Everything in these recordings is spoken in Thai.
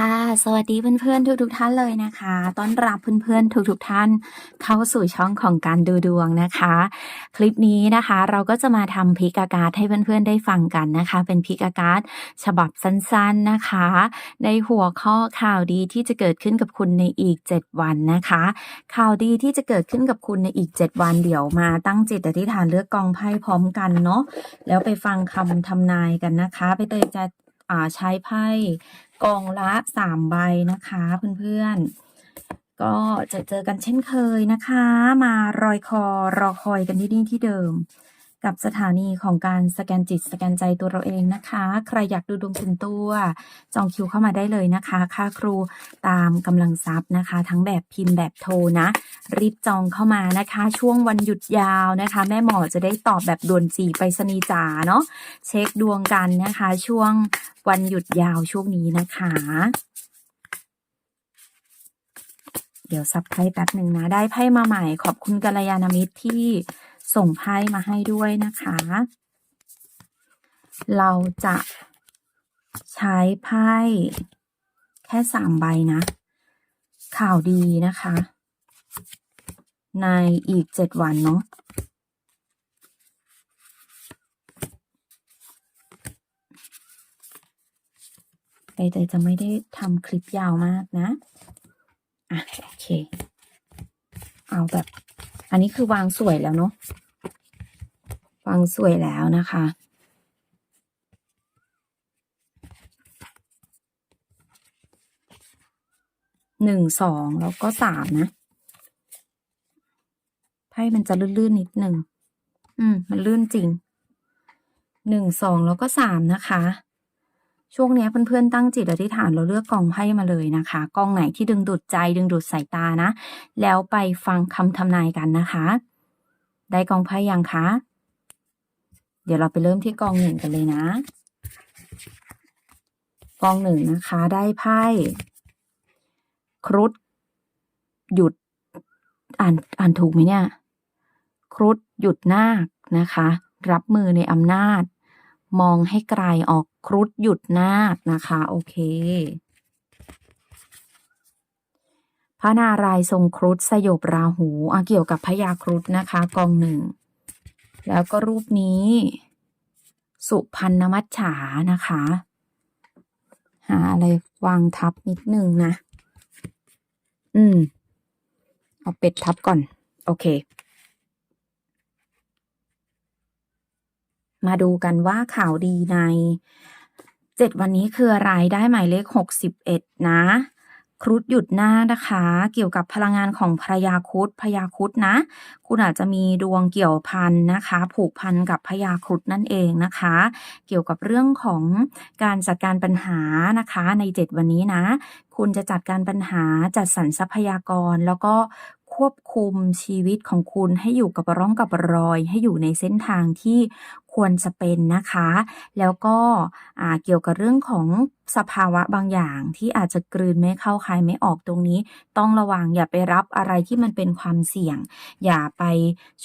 สดีค่ะ สวัสดีเพื่อนๆทุกๆท่านเลยนะคะ ต้อนรับเพื่อนๆทุกๆท่าน เข้าสู่ช่องของการดูดวงนะคะ คลิปนี้นะคะเราก็จะมาทำพิกากาศให้เพื่อนๆได้ฟังกันนะคะ เป็นพิกากาศฉบับสั้นๆนะคะ ในหัวข้อข่าวดีที่จะเกิดขึ้นกับคุณในอีก 7 วันนะคะ ข่าวดีที่จะเกิดขึ้นกับคุณในอีก 7 วันเดี๋ยวมาตั้งจิตอธิษฐานเลือกกองไพ่พร้อมกันเนาะแล้วไปฟังคำทำนายกันนะคะ ไปเตยจะใช้ไพ่ กองละสามใบนะคะเพื่อนๆ ก็จะเจอกันเช่นเคยนะคะ มารอยคอรอคอยกันที่นี่ที่เดิม กับสถานีของการสแกนจิตสแกนใจตัวเราเองนะคะ ใครอยากดูดวงคุณตัว จองคิวเข้ามาได้เลยนะคะ ค่าครูตามกำลังทรัพย์นะคะ ทั้งแบบพิมพ์แบบโทรนะ รีบจองเข้ามานะคะ ช่วงวันหยุดยาวนะคะ แม่หมอจะได้ตอบแบบด่วนจีไปรษณีจ๋าเนาะเช็คดวงกันนะคะ ช่วงวันหยุดยาวช่วงนี้นะคะเดี๋ยวซับไพ่แป๊บหนึ่งนะ ได้ไพ่มาใหม่ขอบคุณกัลยาณมิตรที่ ส่งไพ่มาให้ด้วยนะคะ เราจะใช้ไพ่แค่สามใบนะ ข่าวดีนะคะ ในอีกเจ็ดวันเนาะใบเตยจะไม่ได้ทำคลิปยาวมากนะ อะ โอเค เอาแบบ อันนี้คือวางสวยแล้วเนาะ วางสวยแล้วนะคะ หนึ่งสองแล้วก็สามนะ ไพ่มันจะลื่นๆนิดหนึ่ง อืม มันลื่นจริง หนึ่งสองแล้วก็สามนะคะช่วงนี้เพื่อนๆตั้งจิตอธิษฐานเราเลือกกองไพ่มาเลยนะคะกองไหนที่ดึงดูดใจดึงดูดสายตานะ แล้วไปฟังคำทำนายกันนะคะ ได้กองไพ่ยังคะ ดี๋ยวเราไปเริ่มที่กองหนึ่งกันเลยนะ กองหนึ่งนะคะ ได้ไพ่ครุฑหยุด อ่านอ่านถูกไหมเนี่ย ครุฑหยุดนาคนะคะ รับมือในอำนาจ มองให้ไกลออกครุฑหยุดนาคนะคะ โอเค พระนารายณ์ทรงครุฑสยบราหูอะเกี่ยวกับพญาครุฑนะคะ กองหนึ่ง แล้วก็รูปนี้ สุพันนมัจฉานะคะ หาอะไรวางทับนิดนึงนะ อืม เอาเป็ดทับก่อน โอเค มาดูกันว่าข่าวดีในเจ็ดวันนี้คืออะไรได้หมายเลขหกสิบเอ็ดนะ ครุฑหยุดหน้านะคะ เกี่ยวกับพลังงานของพญาครุฑพญาครุฑนะ คุณอาจจะมีดวงเกี่ยวพันนะคะ ผูกพันกับพญาครุฑนั่นเองนะคะ เกี่ยวกับเรื่องของการจัดการปัญหานะคะในเจ็ดวันนี้นะ คุณจะจัดการปัญหาจัดสรรทรัพยากรแล้วก็ควบคุมชีวิตของคุณให้อยู่กับร่องกับรอย ให้อยู่ในเส้นทางที่ควรจะเป็นนะคะ แล้วก็เกี่ยวกับเรื่องของ สภาวะบางอย่างที่อาจจะกลืนไม่เข้าคายไม่ออกตรงนี้ ต้องระวังอย่าไปรับอะไรที่มันเป็นความเสี่ยง อย่าไป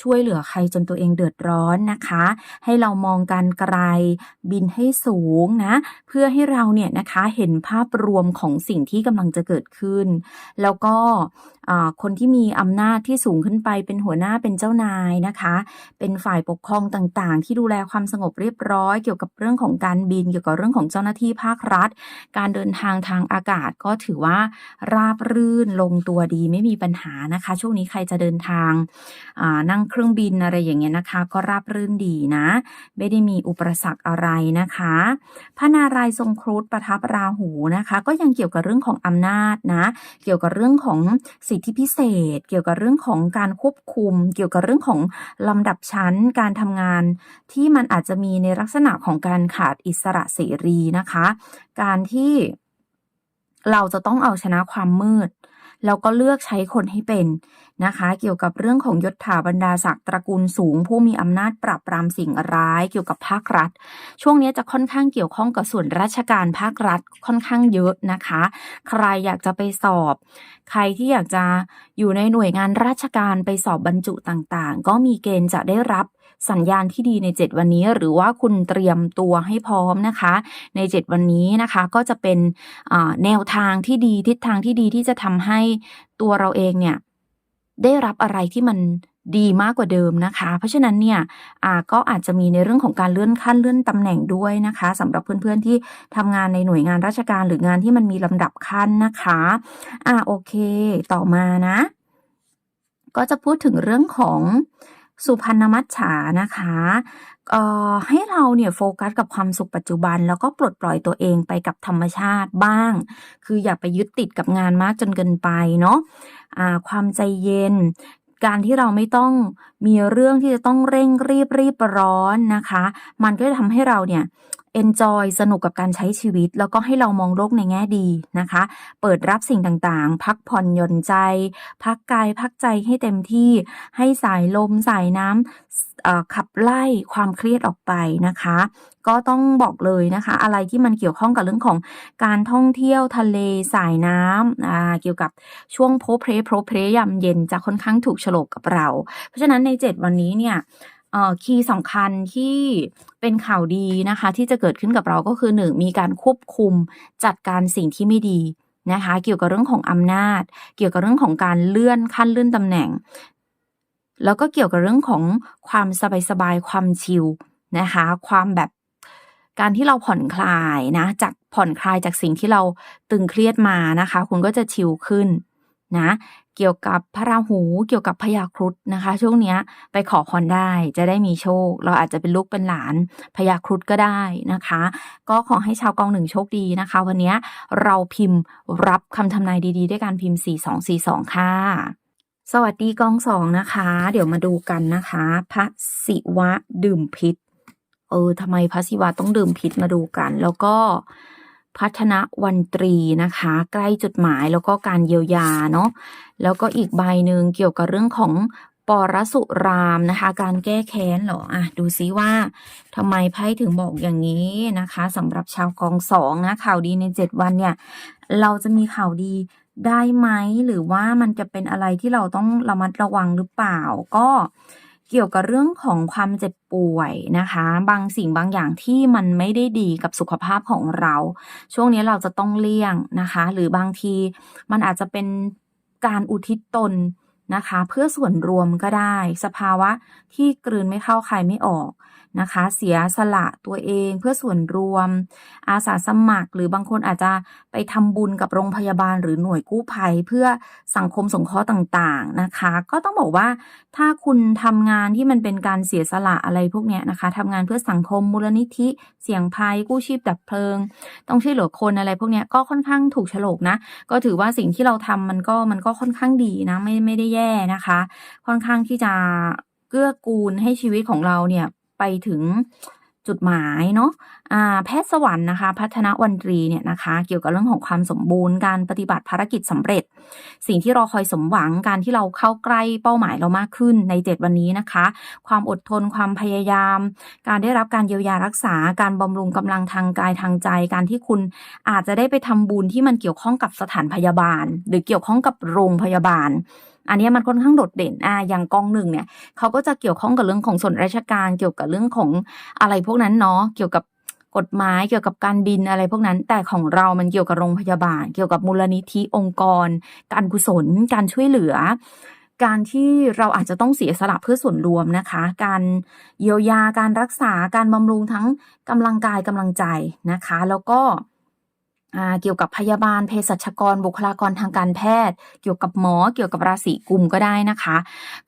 ช่วยเหลือใครจนตัวเองเดือดร้อนนะคะ ให้เรามองการไกลบินให้สูงนะ เพื่อให้เราเนี่ยนะคะเห็นภาพรวมของสิ่งที่กำลังจะเกิดขึ้น แล้วก็คนที่มีอำนาจที่สูงขึ้นไปเป็นหัวหน้าเป็นเจ้านายนะคะ เป็นฝ่ายปกครองต่างๆ ที่ดูแลความสงบเรียบร้อย เกี่ยวกับเรื่องของการบินเกี่ยวกับเรื่องของเจ้าหน้าที่ภาครัฐการเดินทางทางอากาศก็ถือว่าราบรื่นลงตัวดีไม่มีปัญหานะคะ ช่วงนี้ใครจะเดินทางนั่งเครื่องบินอะไรอย่างเงี้ยนะคะ ก็ราบรื่นดีนะ ไม่ได้มีอุปสรรคอะไรนะคะ พระนารายณ์ทรงครุฑประทับราหูนะคะ ก็ยังเกี่ยวกับเรื่องของอำนาจนะ เกี่ยวกับเรื่องของสิทธิพิเศษ เกี่ยวกับเรื่องของการควบคุม เกี่ยวกับเรื่องของลำดับชั้นการทำงานที่มันอาจจะมีในลักษณะของการขาดอิสระเสรีนะคะ การที่เราจะต้องเอาชนะความมืด แล้วก็เลือกใช้คนให้เป็นนะคะ เกี่ยวกับเรื่องของยศถาบรรดาศักดิ์ตระกูลสูง ผู้มีอำนาจปราบปรามสิ่งร้ายเกี่ยวกับภาครัฐ ช่วงนี้จะค่อนข้างเกี่ยวข้องกับส่วนราชการภาครัฐค่อนข้างเยอะนะคะ ใครอยากจะไปสอบ ใครที่อยากจะอยู่ในหน่วยงานราชการไปสอบบรรจุต่างๆ ก็มีเกณฑ์จะได้รับสัญญาณที่ดีใน 7 วันนี้ หรือว่าคุณเตรียมตัวให้พร้อมนะคะ ใน 7 วันนี้นะคะก็จะเป็นแนวทางที่ดีทิศทางที่ดีที่จะทำให้ตัวเราเองเนี่ย ได้รับอะไรที่มันดีมากกว่าเดิมนะคะ เพราะฉะนั้นเนี่ยก็อาจจะมีในเรื่องของการเลื่อนขั้นเลื่อนตำแหน่งด้วยนะคะสำหรับเพื่อนๆที่ทำงานในหน่วยงานราชการหรืองานที่มันมีลำดับขั้นนะคะอ่าโอเค ต่อมานะ ก็จะพูดถึงเรื่องของ สุพรรณมัจฉานะคะเออให้เราเนี่ยโฟกัสกับความสุขปัจจุบัน แล้วก็ปลดปล่อยตัวเองไปกับธรรมชาติบ้าง คืออย่าไปยึดติดกับงานมากจนเกินไปเนาะอ่าความใจเย็นการที่เราไม่ต้องมีเรื่องที่จะต้องเร่งรีบรีบร้อนนะคะ มันก็จะทำให้เราเนี่ย enjoy สนุกกับการใช้ชีวิต แล้วก็ให้เรามองโลกในแง่ดีนะคะ เปิดรับสิ่งต่างๆ พักผ่อนหย่อนใจ พักกายพักใจให้เต็มที่ ให้สายลมสายน้ำขับไล่ความเครียดออกไปนะคะ ก็ต้องบอกเลยนะคะ อะไรที่มันเกี่ยวข้องกับเรื่องของการท่องเที่ยวทะเลสายน้ำเกี่ยวกับช่วงโพเพรโพเพรยามเย็นจะค่อนข้างถูกฉลกกับเรา เพราะฉะนั้นใน 7 วันนี้เนี่ย คีย์สำคัญที่เป็นข่าวดีนะคะ ที่จะเกิดขึ้นกับเราก็คือ 1 มีการควบคุมจัดการสิ่งที่ไม่ดีนะคะ เกี่ยวกับเรื่องของอำนาจ เกี่ยวกับเรื่องของการเลื่อนขั้นเลื่อนตำแหน่ง แล้วก็เกี่ยวกับเรื่องของความสบายๆความชิลนะคะ ความแบบการที่เราผ่อนคลายนะจากผ่อนคลายจากสิ่งที่เราตึงเครียดมานะคะ คุณก็จะชิลขึ้นนะ เกี่ยวกับพระราหูเกี่ยวกับพญาครุฑนะคะ ช่วงเนี้ยไปขอพรได้จะได้มีโชค เราอาจจะเป็นลูกเป็นหลานพญาครุฑก็ได้นะคะ ก็ขอให้ชาวกองหนึ่งโชคดีนะคะ วันนี้เราพิมพ์รับคำทำนายดีๆ ด้วยการพิมพ์ 4242 ค่ะ สวัสดีกองสองนะคะ เดี๋ยวมาดูกันนะคะ พระศิวะดื่มพิษเออทำไมพระศิวะต้องดื่มพิษมาดูกัน แล้วก็ พัฒนวันตรีนะคะ ใกล้จุดหมายแล้วก็การเยียวยาเนาะแล้วก็อีกใบหนึ่งเกี่ยวกับเรื่องของปรสุรามนะคะ การแก้แค้นเหรออะดูซิว่าทำไมไพ่ถึงบอกอย่างนี้นะคะสำหรับชาวกองสองนะข่าวดีในเจ็ดวันเนี่ย เราจะมีข่าวดีได้ไหม หรือว่ามันจะเป็นอะไรที่เราต้องระมัดระวังหรือเปล่าก็ เกี่ยวกับเรื่องของความเจ็บป่วยนะคะ บางสิ่งบางอย่างที่มันไม่ได้ดีกับสุขภาพของเรา ช่วงนี้เราจะต้องเลี่ยงนะคะ หรือบางทีมันอาจจะเป็นการอุทิศตนนะคะ เพื่อส่วนรวมก็ได้ สภาวะที่กลืนไม่เข้าคายไม่ออก นะคะ เสียสละตัวเองเพื่อส่วนรวม อาสาสมัคร หรือบางคนอาจจะไปทำบุญกับโรงพยาบาล หรือหน่วยกู้ภัย เพื่อสังคมสงเคราะห์ต่างๆนะคะ ก็ต้องบอกว่าถ้าคุณทำงานที่มันเป็นการเสียสละอะไรพวกเนี้ยนะคะทำงานเพื่อสังคมมูลนิธิ เสี่ยงภัยกู้ชีพดับเพลิง ต้องช่วยเหลือคนอะไรพวกเนี้ยก็ค่อนข้างถูกโฉลกนะ ก็ถือว่าสิ่งที่เราทำมันก็มันก็ค่อนข้างดีนะไม่ไม่ได้แย่นะคะ ค่อนข้างที่จะเกื้อกูลให้ชีวิตของเราเนี่ย ไปถึงจุดหมายเนาะอ่าแพทย์สวรรค์นะคะ พัฒนวันตรีเนี่ยนะคะ เกี่ยวกับเรื่องของความสมบูรณ์การปฏิบัติภารกิจสำเร็จ สิ่งที่รอคอยสมหวังการที่เราเข้าใกล้เป้าหมายเรามากขึ้นในเจ็ดวันนี้นะคะ ความอดทนความพยายาม การได้รับการเยียวยารักษา การบำรุงกำลังทางกายทางใจ การที่คุณอาจจะได้ไปทำบุญที่มันเกี่ยวข้องกับสถานพยาบาล หรือเกี่ยวข้องกับโรงพยาบาล อันนี้มันค่อนข้างโดดเด่นอ่าอย่างกองหนึ่งเนี่ยเขาก็จะเกี่ยวข้องกับเรื่องของส่วนราชการเกี่ยวกับเรื่องของอะไรพวกนั้นเนาะเกี่ยวกับกฎหมายเกี่ยวกับการบินอะไรพวกนั้น แต่ของเรามันเกี่ยวกับโรงพยาบาล เกี่ยวกับมูลนิธิองค์กร การกุศล การช่วยเหลือ การที่เราอาจจะต้องเสียสละเพื่อส่วนรวมนะคะ การเยียวยาการรักษาการบำรุงทั้งกำลังกายกำลังใจนะคะ แล้วก็ เกี่ยวกับพยาบาลเภสัชกรบุคลากรทางการแพทย์ เกี่ยวกับหมอเกี่ยวกับราศีกุมก็ได้นะคะ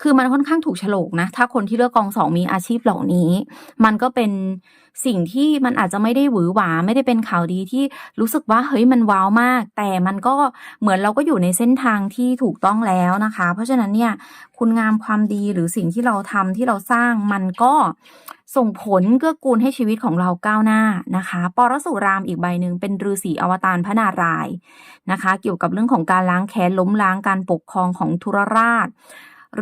คือมันค่อนข้างถูกโฉลกนะ ถ้าคนที่เลือกกองสองมีอาชีพเหล่านี้ มันก็เป็นสิ่งที่มันอาจจะไม่ได้หวือหวาไม่ได้เป็นข่าวดีที่รู้สึกว่าเฮ้ยมันว้าวมาก แต่มันก็เหมือนเราก็อยู่ในเส้นทางที่ถูกต้องแล้วนะคะ เพราะฉะนั้นเนี่ยคุณงามความดีหรือสิ่งที่เราทำที่เราสร้างมันก็ ส่งผลเกื้อกูลให้ชีวิตของเราก้าวหน้านะคะปรสุรามอีกใบหนึ่งเป็นฤาษีอวตารพระนารายนะคะ เกี่ยวกับเรื่องของการล้างแค้นล้มล้างการปกครองของทุรราช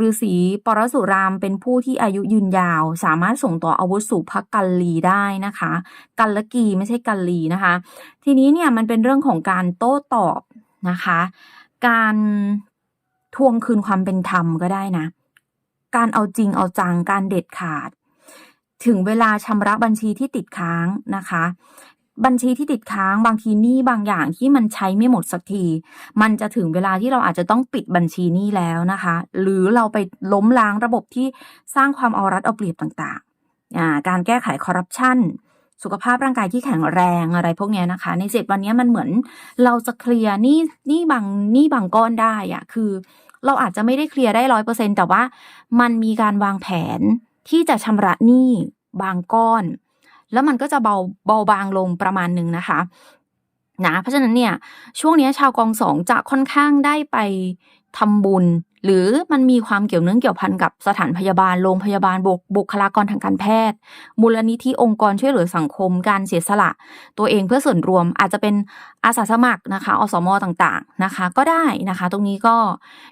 ฤาษีปรสุรามเป็นผู้ที่อายุยืนยาว สามารถส่งต่ออาวุธสู่พระกัลลีได้นะคะ กัลลกีไม่ใช่กัลลีนะคะ ทีนี้เนี่ยมันเป็นเรื่องของการโต้ตอบนะคะ การทวงคืนความเป็นธรรมก็ได้นะ การเอาจริงเอาจังการเด็ดขาด ถึงเวลาชำระบัญชีที่ติดค้างนะคะ บัญชีที่ติดค้างบางทีหนี้บางอย่างที่มันใช้ไม่หมดสักที มันจะถึงเวลาที่เราอาจจะต้องปิดบัญชีหนี้แล้วนะคะ หรือเราไปล้มล้างระบบที่สร้างความเอารัดเอาเปรียบต่างๆ การแก้ไขคอร์รัปชันสุขภาพร่างกายที่แข็งแรงอะไรพวกนี้นะคะ ในเจ็ดวันนี้มันเหมือนเราจะเคลียร์หนี้หนี้บางหนี้บางก้อนได้อะคือ เราอาจจะไม่ได้เคลียร์ได้ร้อยเปอร์เซ็นแต่ว่ามันมีการวางแผน ที่จะชำระหนี้บางก้อน แล้วมันก็จะเบาเบาบางลงประมาณหนึ่งนะคะนะเพราะฉะนั้นเนี่ยช่วงนี้ชาวกองสองจะค่อนข้างได้ไปทำบุญ หรือมันมีความเกี่ยวเนื่องเกี่ยวพันกับสถานพยาบาลโรงพยาบาลบุบุคลากรทางการแพทย์ มูลนิธิองค์กรช่วยเหลือสังคม การเสียสละ ตัวเองเพื่อส่วนรวมอาจจะเป็นอาสาสมัครนะคะอสมอต่างๆนะคะ ก็ได้นะคะ ตรงนี้ก็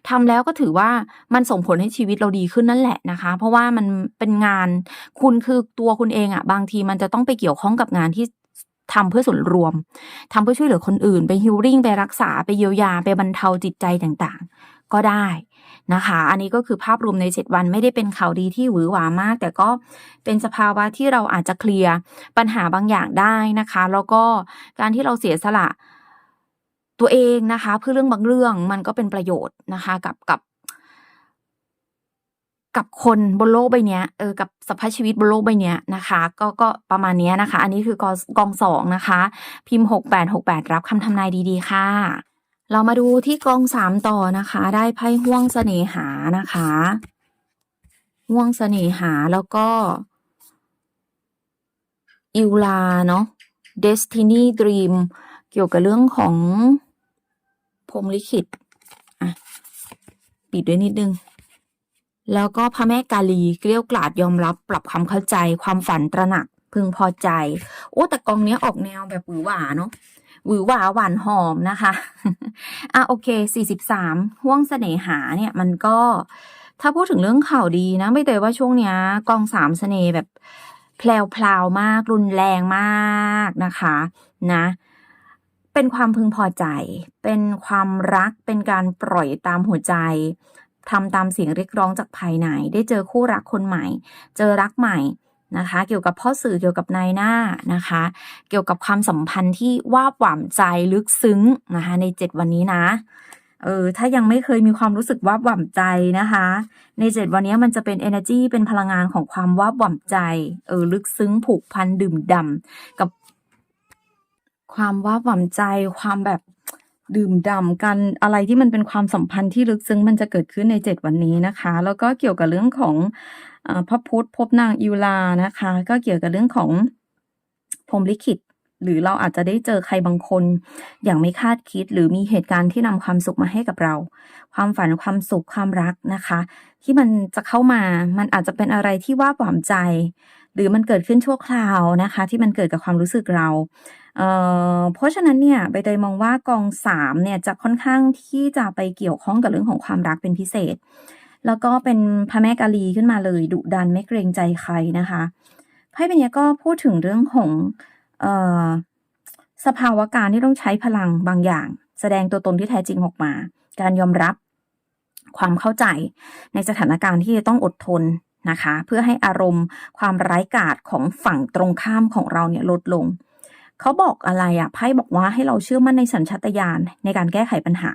ทำแล้วก็ถือว่ามันส่งผลให้ชีวิตเราดีขึ้นนั่นแหละนะคะ เพราะว่ามันเป็นงานคุณคือตัวคุณเองอะ่ะบางทีมันจะต้องไปเกี่ยวข้องกับงานที่ทำเพื่อส่วนรวมทำเพื่อช่วยเหลือคนอื่น ไปฮิลลิ่ง ไปรักษา ไปเยียวยา ไปบรรเทาจิตใจต่างๆ ก็ได้ นะคะ อันนี้ก็คือภาพรวมใน 7 วันไม่ได้เป็นข่าวดีที่หวือหวามาก แต่ก็เป็นสภาวะที่เราอาจจะเคลียร์ปัญหาบางอย่างได้นะคะ แล้วก็การที่เราเสียสละตัวเองนะคะ เพื่อเรื่องบางเรื่องมันก็เป็นประโยชน์นะคะ กับกับกับคนบนโลกใบนี้เออกับสภาพชีวิตบนโลกใบนี้นะคะ ก็ก็ประมาณนี้นะคะ อันนี้คือกองกองสองนะคะ พิมพ์หกแปดหกแปดรับคำทำนายดีๆ ค่ะ เรามาดูที่กองสามต่อนะคะ ได้ไพ่ห่วงเสน่หานะคะห่วงเสน่หาแล้วก็อิวลาเนาะ Destiny Dream เกี่ยวกับเรื่องของพรมลิขิตอะปิดด้วยนิดนึง แล้วก็พระแม่กาลีเกลี้ยวกล่อดยอมรับปรับความเข้าใจความฝันตระหนักพึงพอใจ โอ้แต่กองเนี้ยออกแนวแบบหวือหวาเนาะ หวือหวาหวานหอมนะคะ อะโอเค 43 ห่วงเสน่หาเนี่ยมันก็ ถ้าพูดถึงเรื่องข่าวดีนะ ไม่เตยว่าช่วงเนี้ยกองสามเสน่ห์แบบแพลวพลาวมาก รุนแรงมากนะคะนะเป็นความพึงพอใจ เป็นความรัก เป็นการปล่อยตามหัวใจทำตามเสียงเรียกร้องจากภายใน ได้เจอคู่รักคนใหม่ เจอรักใหม่ นะคะ เกี่ยวกับพ่อสื่อเกี่ยวกับนายหน้านะคะ เกี่ยวกับความสัมพันธ์ที่ว่าหว่ำใจลึกซึ้งนะคะในเจ็ดวันนี้นะเออถ้ายังไม่เคยมีความรู้สึกว่าหว่ำใจนะคะ ในเจ็ดวันนี้มันจะเป็น energy เป็นพลังงานของความว่าหว่ำใจเออลึกซึ้งผูกพันดื่มด่ำกับ ความว่าหว่ำใจ ความแบบดื่มด่ำกันอะไรที่มันเป็นความสัมพันธ์ที่ลึกซึ้งมันจะเกิดขึ้นในเจ็ดวันนี้นะคะ แล้วก็เกี่ยวกับเรื่องของ พระพุทธพบนางอิวลานะคะ ก็เกี่ยวกับเรื่องของพรมลิขิต หรือเราอาจจะได้เจอใครบางคน อย่างไม่คาดคิด หรือมีเหตุการณ์ที่นำความสุขมาให้กับเรา ความฝันความสุขความรักนะคะ ที่มันจะเข้ามามันอาจจะเป็นอะไรที่ว่าหวามใจ หรือมันเกิดขึ้นชั่วคราวนะคะ ที่มันเกิดกับความรู้สึกเราเเพราะฉะนั้นเนี่ยใบเตยมองว่ากองสามเนี่ยจะค่อนข้างที่จะไปเกี่ยวข้องกับเรื่องของความรักเป็นพิเศษ แล้วก็เป็นพระแม่กาลีขึ้นมาเลยดุดันไม่เกรงใจใครนะคะไพ่ใบนี้ก็พูดถึงเรื่องของออสภาวะการที่ต้องใช้พลังบางอย่าง แสดงตัวตนที่แท้จริงออกมา การยอมรับความเข้าใจในสถานการณ์ที่จะต้องอดทนนะคะ เพื่อให้อารมณ์ความร้ายกาจของฝั่งตรงข้ามของเราเนี่ยลดลงเขาบอกอะไรอะไพ่บอกว่าให้เราเชื่อมั่นในสัญชาตญาณในการแก้ไขปัญหา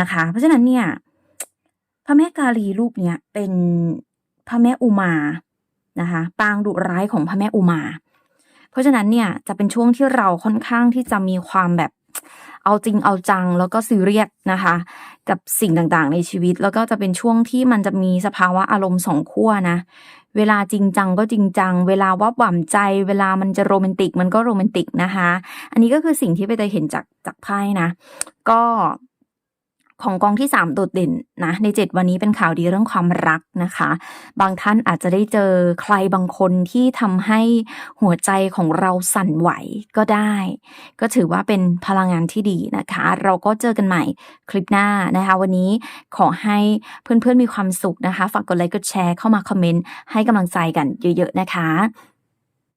นะคะ เพราะฉะนั้นเนี่ย พระแม่กาลีรูปเนี้ยเป็นพระแม่อุมานะคะปางดุร้ายของพระแม่อุมา เพราะฉะนั้นเนี่ยจะเป็นช่วงที่เราค่อนข้างที่จะมีความแบบเอาจริงเอาจังแล้วก็ซีเรียสนะคะ กับสิ่งต่างๆ ในชีวิต แล้วก็จะเป็นช่วงที่มันจะมีสภาวะอารมณ์สองขั้วนะ เวลาจริงจังก็จริงจัง เวลาวับหว่ำใจ เวลามันจะโรแมนติกมันก็โรแมนติกนะคะ อันนี้ก็คือสิ่งที่ไปเตยเห็นจากจากไพ่นะ ก็ ของกองที่สามโดดเด่นนะในเจ็ดวันนี้เป็นข่าวดีเรื่องความรักนะคะ บางท่านอาจจะได้เจอใครบางคนที่ทำให้หัวใจของเราสั่นไหวก็ได้ ก็ถือว่าเป็นพลังงานที่ดีนะคะ เราก็เจอกันใหม่คลิปหน้านะคะ วันนี้ขอให้เพื่อนๆมีความสุขนะคะ ฝากกดไลค์กดแชร์เข้ามาคอมเมนต์ให้กำลังใจกันเยอะ ๆ นะคะ